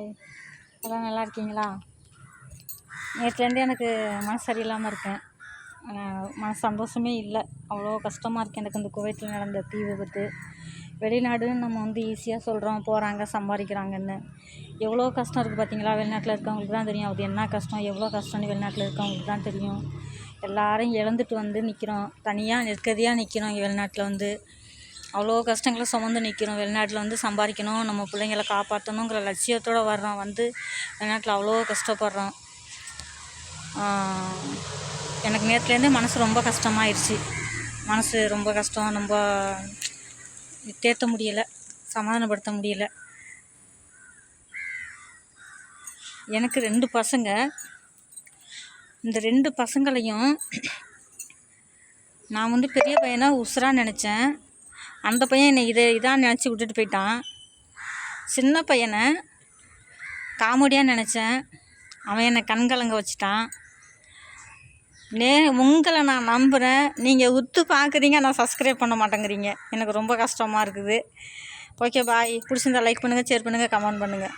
Hi எல்லாம் நல்லா இருக்கீங்களா? நேற்றுலேருந்து எனக்கு மனசு சரியில்லாமல் இருக்கேன். மன சந்தோஷமே இல்லை. அவ்வளோ கஷ்டமாக இருக்குது எனக்கு இந்த குவைத்தில் நடந்த தீ விபத்து. வெளிநாடுன்னு நம்ம வந்து ஈஸியாக சொல்கிறோம் போகிறாங்க சம்பாதிக்கிறாங்கன்னு. எவ்வளோ கஷ்டம் இருக்குது பார்த்தீங்களா வெளிநாட்டில் இருக்கவங்களுக்கு தான் தெரியும். அது என்ன கஷ்டம்? எவ்வளோ கஷ்டம்னு வெளிநாட்டில் இருக்கவங்களுக்கு தான் தெரியும். எல்லாரையும் இழந்துட்டு வந்து நிற்கிறோம் தனியாக நெற்கதியாக நிற்கிறோம் இங்கே வெளிநாட்டில் வந்து. அவ்வளோ கஷ்டங்களை சுமந்து நிற்கிறோம். வெளிநாட்டில் வந்து சம்பாதிக்கணும் நம்ம பிள்ளைங்கள காப்பாற்றணுங்கிற லட்சியத்தோடு வர்றோம். வந்து வெளிநாட்டில் அவ்வளோ கஷ்டப்படுறோம். எனக்கு நேற்றுலேருந்தே மனசு ரொம்ப கஷ்டமாயிருச்சு. மனசு ரொம்ப கஷ்டம். ரொம்ப தேர்த்த முடியலை சமாதானப்படுத்த முடியல. எனக்கு ரெண்டு பசங்க. இந்த ரெண்டு பசங்களையும் நான் வந்து பெரிய பையனாக உசுராக நினச்சேன். அந்த பையன் என்னை இதை இதான் நினச்சி விட்டுட்டு போயிட்டான். சின்ன பையனை காமெடியாக நினச்சேன். அவன் என்னை கண்கலங்க வச்சுட்டான். நே உங்களை நான் நம்புகிறேன் நீங்கள் உத்து பார்க்குறீங்க நான் சப்ஸ்கிரைப் பண்ண மாட்டேங்கிறீங்க. எனக்கு ரொம்ப கஷ்டமாக இருக்குது. ஓகே பாய் பிடிச்சிருந்தா லைக் பண்ணுங்கள் ஷேர் பண்ணுங்கள் கமெண்ட் பண்ணுங்கள்